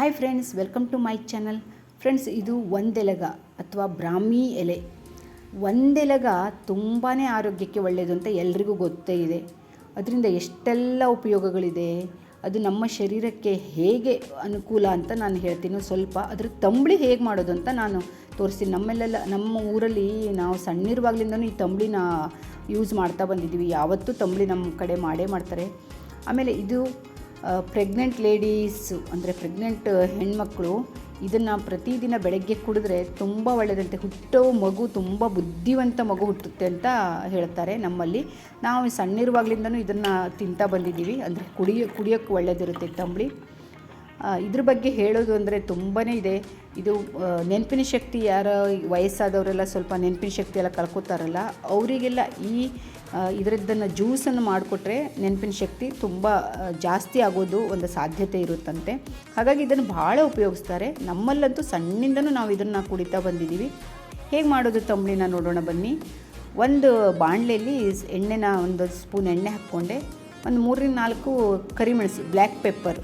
Hi friends welcome to my channel friends ಇದು ಒಂದೆಲಗ ಅಥವಾ ಬ್ರಾಹ್ಮಿ ಎಲೆ. ಒಂದೆಲಗ ತುಂಬಾ ಆರೋಗ್ಯಕ್ಕೆ ಒಳ್ಳೆಯದು ಅಂತ ಎಲ್ರಿಗೂ ಗೊತ್ತೇ ಇದೆ. ಅದರಿಂದ ಎಷ್ಟೆಲ್ಲ ಉಪಯೋಗಗಳಿದೆ, ಅದು ನಮ್ಮ ಶರೀರಕ್ಕೆ ಹೇಗೆ ಅನುಕೂಲ ಅಂತ ನಾನು ಹೇಳ್ತೀನಿ. ಸ್ವಲ್ಪ ಅದ್ರ ತಂಬಳಿ ಹೇಗೆ ಮಾಡೋದು ಅಂತ ನಾನು ತೋರಿಸ್ತೀನಿ. ನಮ್ಮಲ್ಲೆಲ್ಲ, ನಮ್ಮ ಊರಲ್ಲಿ ನಾವು ಸಣ್ಣಿರುವಾಗಲಿಂದನೂ ಈ ತಂಬಳಿನ ಯೂಸ್ ಮಾಡ್ತಾ ಬಂದಿದ್ದೀವಿ. ಯಾವತ್ತೂ ತಂಬಳಿ ನಮ್ಮ ಕಡೆ ಮಾಡೇ ಮಾಡ್ತಾರೆ. ಆಮೇಲೆ ಇದು ಪ್ರೆಗ್ನೆಂಟ್ ಲೇಡೀಸು ಅಂದರೆ ಪ್ರೆಗ್ನೆಂಟ್ ಹೆಣ್ಮಕ್ಳು ಇದನ್ನು ಪ್ರತಿದಿನ ಬೆಳಗ್ಗೆ ಕುಡಿದ್ರೆ ತುಂಬ ಒಳ್ಳೆಯದಂತೆ ಹುಟ್ಟೋ ಮಗು ತುಂಬ ಬುದ್ಧಿವಂತ ಮಗು ಹುಟ್ಟುತ್ತೆ ಅಂತ ಹೇಳ್ತಾರೆ ನಮ್ಮಲ್ಲಿ. ನಾವು ಸಣ್ಣಿರುವಾಗಲಿಂದನೂ ಇದನ್ನು ತಿಂತಾ ಬಂದಿದ್ದೀವಿ. ಅಂದರೆ ಕುಡಿಯೋ ಕುಡಿಯೋಕ್ಕೆ ಒಳ್ಳೆಯದಿರುತ್ತೆ ತಂಬಳಿ. ಇದ್ರ ಬಗ್ಗೆ ಹೇಳೋದು ಅಂದರೆ ತುಂಬಾ ಇದೆ. ಇದು ನೆನಪಿನ ಶಕ್ತಿ ಯಾರ ವಯಸ್ಸಾದವರೆಲ್ಲ ಸ್ವಲ್ಪ ನೆನಪಿನ ಶಕ್ತಿ ಎಲ್ಲ ಕಳ್ಕೊತಾರಲ್ಲ, ಅವರಿಗೆಲ್ಲ ಈ ಇದರದ್ದನ್ನು ಜ್ಯೂಸನ್ನು ಮಾಡಿಕೊಟ್ರೆ ನೆನಪಿನ ಶಕ್ತಿ ತುಂಬ ಜಾಸ್ತಿ ಆಗೋದು ಒಂದು ಸಾಧ್ಯತೆ ಇರುತ್ತಂತೆ. ಹಾಗಾಗಿ ಇದನ್ನು ಭಾಳ ಉಪಯೋಗಿಸ್ತಾರೆ. ನಮ್ಮಲ್ಲಂತೂ ಸಣ್ಣಿಂದನೂ ನಾವು ಇದನ್ನು ಕುಡಿತಾ ಬಂದಿದ್ದೀವಿ. ಹೇಗೆ ಮಾಡೋದು ತಂಬಳಿನ ನೋಡೋಣ ಬನ್ನಿ. ಒಂದು ಬಾಣಲೆಯಲ್ಲಿ ಎಣ್ಣೆನ ಒಂದು ಸ್ಪೂನ್ ಎಣ್ಣೆ ಹಾಕ್ಕೊಂಡೆ. ಒಂದು ಮೂರರಿಂದ ನಾಲ್ಕು ಕರಿಮೆಣಸು, ಬ್ಲ್ಯಾಕ್ ಪೆಪ್ಪರ್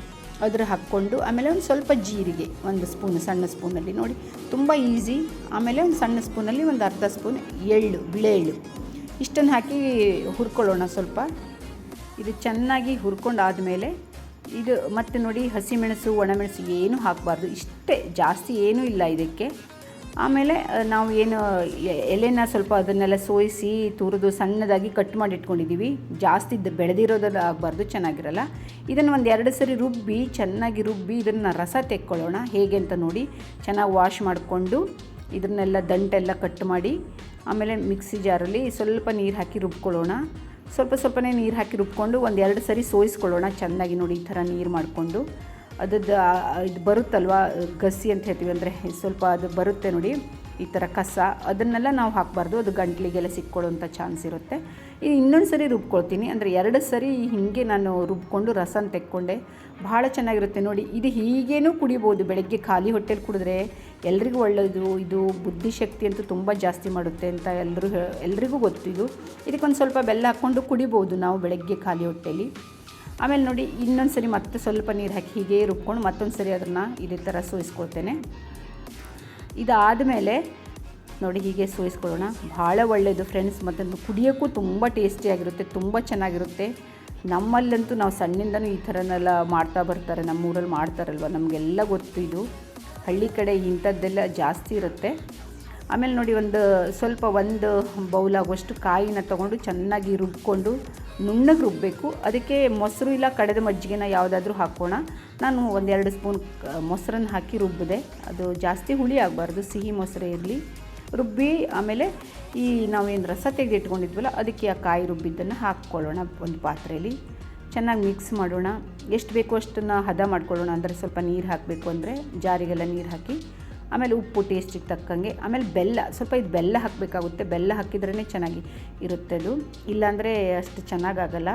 ಅದ್ರ ಹಾಕ್ಕೊಂಡು, ಆಮೇಲೆ ಒಂದು ಸ್ವಲ್ಪ ಜೀರಿಗೆ, ಒಂದು ಸ್ಪೂನ್, ಸಣ್ಣ ಸ್ಪೂನಲ್ಲಿ ನೋಡಿ. ತುಂಬ ಈಸಿ ಆಮೇಲೆ ಒಂದು ಸಣ್ಣ ಸ್ಪೂನಲ್ಲಿ ಒಂದು ಅರ್ಧ ಸ್ಪೂನ್ ಎಳ್ಳು, ಬಿಳೆ ಎಳ್ಳು. ಇಷ್ಟನ್ನು ಹಾಕಿ ಹುರ್ಕೊಳ್ಳೋಣ ಸ್ವಲ್ಪ. ಇದು ಚೆನ್ನಾಗಿ ಹುರ್ಕೊಂಡಾದಮೇಲೆ ಇದು ಮತ್ತೆ ನೋಡಿ ಹಸಿಮೆಣಸು, ಒಣಮೆಣಸು ಏನೂ ಹಾಕಬಾರ್ದು. ಇಷ್ಟೇ, ಜಾಸ್ತಿ ಏನೂ ಇಲ್ಲ ಇದಕ್ಕೆ. ಆಮೇಲೆ ನಾವು ಏನು ಎಲೆನ ಸ್ವಲ್ಪ ಅದನ್ನೆಲ್ಲ ಸೋಯಿಸಿ ತುರಿದು ಸಣ್ಣದಾಗಿ ಕಟ್ ಮಾಡಿ ಇಟ್ಕೊಂಡಿದ್ದೀವಿ ಜಾಸ್ತಿ ಬೆಳೆದಿರೋದೆಲ್ಲ ಆಗಬಾರ್ದು, ಚೆನ್ನಾಗಿರಲ್ಲ. ಇದನ್ನು ಒಂದು ಎರಡು ಸರಿ ರುಬ್ಬಿ, ಚೆನ್ನಾಗಿ ರುಬ್ಬಿ ಇದನ್ನು ರಸ ತೆಕ್ಕೊಳ್ಳೋಣ. ಹೇಗೆ ಅಂತ ನೋಡಿ ಚೆನ್ನಾಗಿ ವಾಶ್ ಮಾಡಿಕೊಂಡು ಇದನ್ನೆಲ್ಲ ದಂಟೆಲ್ಲ ಕಟ್ ಮಾಡಿ, ಆಮೇಲೆ ಮಿಕ್ಸಿ ಜಾರಲ್ಲಿ ಸ್ವಲ್ಪ ನೀರು ಹಾಕಿ ರುಬ್ಕೊಳ್ಳೋಣ. ಸ್ವಲ್ಪ ಸ್ವಲ್ಪನೇ ನೀರು ಹಾಕಿ ರುಬ್ಕೊಂಡು ಒಂದು ಎರಡು ಸರಿ ಸೋಯಿಸ್ಕೊಳ್ಳೋಣ ಚೆನ್ನಾಗಿ ನೋಡಿ ಈ ಥರ ನೀರು ಮಾಡಿಕೊಂಡು. ಅದದ್ದು ಇದು ಬರುತ್ತಲ್ವ ಗಸಿ ಅಂತ ಹೇಳ್ತೀವಿ ಅಂದರೆ ಸ್ವಲ್ಪ ಅದು ಬರುತ್ತೆ ನೋಡಿ, ಈ ಥರ ಕಸ. ಅದನ್ನೆಲ್ಲ ನಾವು ಹಾಕಬಾರ್ದು, ಅದು ಗಂಟ್ಲಿಗೆಲ್ಲ ಸಿಕ್ಕೊಳ್ಳೋಂಥ ಚಾನ್ಸ್ ಇರುತ್ತೆ. ಇನ್ನೊಂದು ಸರಿ ರುಬ್ಕೊಳ್ತೀನಿ. ಅಂದರೆ ಎರಡು ಸರಿ ಹೀಗೆ ನಾನು ರುಬ್ಕೊಂಡು ರಸನ ತೆಕ್ಕೊಂಡೆ. ಭಾಳ ಚೆನ್ನಾಗಿರುತ್ತೆ ನೋಡಿ, ಇದು ಹೀಗೇನೂ ಕುಡಿಬೋದು ಬೆಳಗ್ಗೆ ಖಾಲಿ ಹೊಟ್ಟೆಲಿ ಕುಡಿದ್ರೆ. ಎಲ್ರಿಗೂ ಒಳ್ಳೆಯದು ಇದು ಬುದ್ಧಿಶಕ್ತಿ ಅಂತೂ ತುಂಬ ಜಾಸ್ತಿ ಮಾಡುತ್ತೆ ಅಂತ ಎಲ್ಲರೂ ಎಲ್ರಿಗೂ ಗೊತ್ತಿದು ಇದಕ್ಕೊಂದು ಸ್ವಲ್ಪ ಬೆಲ್ಲ ಹಾಕ್ಕೊಂಡು ಕುಡಿಬೋದು ನಾವು ಬೆಳಗ್ಗೆ ಖಾಲಿ ಹೊಟ್ಟೆಲಿ. ಆಮೇಲೆ ನೋಡಿ ಇನ್ನೊಂದು ಸರಿ ಮತ್ತೆ ಸ್ವಲ್ಪ ನೀರು ಹಾಕಿ ಹೀಗೆ ರುಬ್ಕೊಂಡು ಮತ್ತೊಂದು ಸರಿ ಅದನ್ನು ಇದೇ ಥರ ಸೋಯಿಸ್ಕೊಳ್ತೇನೆ. ಇದಾದಮೇಲೆ ನೋಡಿ, ಹೀಗೆ ಸೋಯಿಸ್ಕೊಳ್ಳೋಣ. ಭಾಳ ಒಳ್ಳೆಯದು ಫ್ರೆಂಡ್ಸ್, ಮತ್ತು ಕುಡಿಯೋಕ್ಕೂ ತುಂಬ ಟೇಸ್ಟಿಯಾಗಿರುತ್ತೆ ತುಂಬ ಚೆನ್ನಾಗಿರುತ್ತೆ. ನಮ್ಮಲ್ಲಂತೂ ನಾವು ಸಣ್ಣಿಂದನೂ ಈ ಥರನೆಲ್ಲ ಮಾಡ್ತಾ ಬರ್ತಾರೆ, ನಮ್ಮೂರಲ್ಲಿ ಮಾಡ್ತಾರಲ್ವ, ನಮಗೆಲ್ಲ ಗೊತ್ತು ಇದು. ಹಳ್ಳಿ ಕಡೆ ಇಂಥದ್ದೆಲ್ಲ ಜಾಸ್ತಿ ಇರುತ್ತೆ. ಆಮೇಲೆ ನೋಡಿ ಒಂದು ಸ್ವಲ್ಪ ಒಂದು ಬೌಲ್ ಆಗುವಷ್ಟು ಕಾಯಿನ ತೊಗೊಂಡು ಚೆನ್ನಾಗಿ ರುಬ್ಕೊಂಡು ನುಣ್ಣಗೆ ರುಬ್ಬಬೇಕು ಅದಕ್ಕೆ ಮೊಸರು ಇಲ್ಲ ಕಡೆದ ಮಜ್ಜಿಗೆನ ಯಾವುದಾದ್ರೂ ಹಾಕೋಣ. ನಾನು ಒಂದೆರಡು ಸ್ಪೂನ್ ಮೊಸರನ್ನು ಹಾಕಿ ರುಬ್ಬಿದೆ. ಅದು ಜಾಸ್ತಿ ಹುಳಿ ಆಗಬಾರ್ದು, ಸಿಹಿ ಮೊಸರೇ ಇರಲಿ. ರುಬ್ಬಿ ಆಮೇಲೆ ಈ ನಾವೇನು ರಸ ತೆಗೆದಿಟ್ಕೊಂಡಿದ್ವಲ್ಲ, ಅದಕ್ಕೆ ಆ ಕಾಯಿ ರುಬ್ಬಿದ್ದನ್ನು ಹಾಕ್ಕೊಳ್ಳೋಣ ಒಂದು ಪಾತ್ರೆಯಲ್ಲಿ. ಚೆನ್ನಾಗಿ ಮಿಕ್ಸ್ ಮಾಡೋಣ. ಎಷ್ಟು ಬೇಕೋ ಅಷ್ಟನ್ನು ಹದ ಮಾಡ್ಕೊಳ್ಳೋಣ. ಅಂದರೆ ಸ್ವಲ್ಪ ನೀರು ಹಾಕಬೇಕು ಅಂದರೆ ಜಾರಿಗೆಲ್ಲ ನೀರು ಹಾಕಿ, ಆಮೇಲೆ ಉಪ್ಪು ಟೇಸ್ಟಿಗೆ ತಕ್ಕಂಗೆ, ಆಮೇಲೆ ಬೆಲ್ಲ, ಸ್ವಲ್ಪ ಇದು ಬೆಲ್ಲ ಹಾಕಬೇಕಾಗುತ್ತೆ. ಬೆಲ್ಲ ಹಾಕಿದ್ರೇ ಚೆನ್ನಾಗಿ ಇರುತ್ತೆ ಅದು. ಇಲ್ಲಾಂದರೆ ಅಷ್ಟು ಚೆನ್ನಾಗಾಗಲ್ಲ.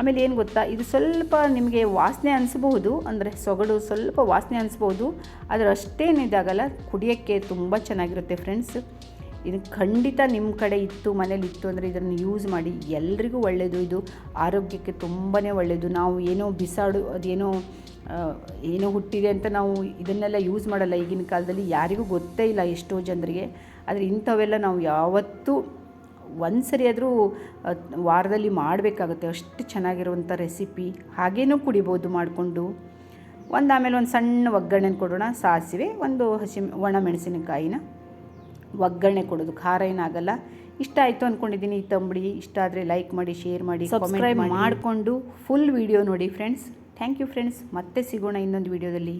ಆಮೇಲೆ ಏನು ಗೊತ್ತಾ, ಇದು ಸ್ವಲ್ಪ ನಿಮಗೆ ವಾಸನೆ ಅನಿಸ್ಬಹುದು ಅಂದರೆ ಸೊಗಡು ಸ್ವಲ್ಪ ವಾಸನೆ ಅನಿಸ್ಬೋದು. ಆದರೆ ಅಷ್ಟೇನು ಇದಾಗಲ್ಲ. ಕುಡಿಯೋಕ್ಕೆ ತುಂಬ ಚೆನ್ನಾಗಿರುತ್ತೆ ಫ್ರೆಂಡ್ಸ್. ಇದು ಖಂಡಿತ ನಿಮ್ಮ ಕಡೆ ಇತ್ತು, ಮನೇಲಿ ಇತ್ತು ಅಂದರೆ ಇದನ್ನು ಯೂಸ್ ಮಾಡಿ. ಎಲ್ರಿಗೂ ಒಳ್ಳೆಯದು ಇದು ಆರೋಗ್ಯಕ್ಕೆ ತುಂಬಾ ಒಳ್ಳೆಯದು ನಾವು ಏನೋ ಬಿಸಾಡು, ಅದೇನೋ ಏನೋ ಹುಟ್ಟಿದೆ ಅಂತ ನಾವು ಇದನ್ನೆಲ್ಲ ಯೂಸ್ ಮಾಡಲ್ಲ. ಈಗಿನ ಕಾಲದಲ್ಲಿ ಯಾರಿಗೂ ಗೊತ್ತೇ ಇಲ್ಲ ಎಷ್ಟೋ ಜನರಿಗೆ. ಆದರೆ ಇಂಥವೆಲ್ಲ ನಾವು ಯಾವತ್ತೂ ಒಂದು ಸರಿ ಆದರೂ ವಾರದಲ್ಲಿ ಮಾಡಬೇಕಾಗುತ್ತೆ. ಅಷ್ಟು ಚೆನ್ನಾಗಿರುವಂಥ ರೆಸಿಪಿ ಹಾಗೇನೂ ಕುಡಿಬೋದು ಮಾಡಿಕೊಂಡು. ಒಂದು ಆಮೇಲೆ ಒಂದು ಸಣ್ಣ ಒಗ್ಗರಣೆ ಕೊಡೋಣ. ಸಾಸಿವೆ, ಒಂದು ಹಸಿ ಒಣ ಮೆಣಸಿನಕಾಯಿನ. ಒಗ್ಗರಣೆ ಕೊಡೋದು ಖಾರ ಏನಾಗಲ್ಲ. ಇಷ್ಟ ಆಯಿತು ಅಂದ್ಕೊಂಡಿದ್ದೀನಿ ಈ ತಂಬಳಿ. ಇಷ್ಟ ಆದರೆ ಲೈಕ್ ಮಾಡಿ ಶೇರ್ ಮಾಡಿ ಸಬ್ಸ್ಕ್ರೈಬ್ ಮಾಡಿಕೊಂಡು ಫುಲ್ ವಿಡಿಯೋ ನೋಡಿ ಫ್ರೆಂಡ್ಸ್ ಥ್ಯಾಂಕ್ ಯು ಫ್ರೆಂಡ್ಸ್ ಮತ್ತೆ ಸಿಗೋಣ ಇನ್ನೊಂದು ವಿಡಿಯೋದಲ್ಲಿ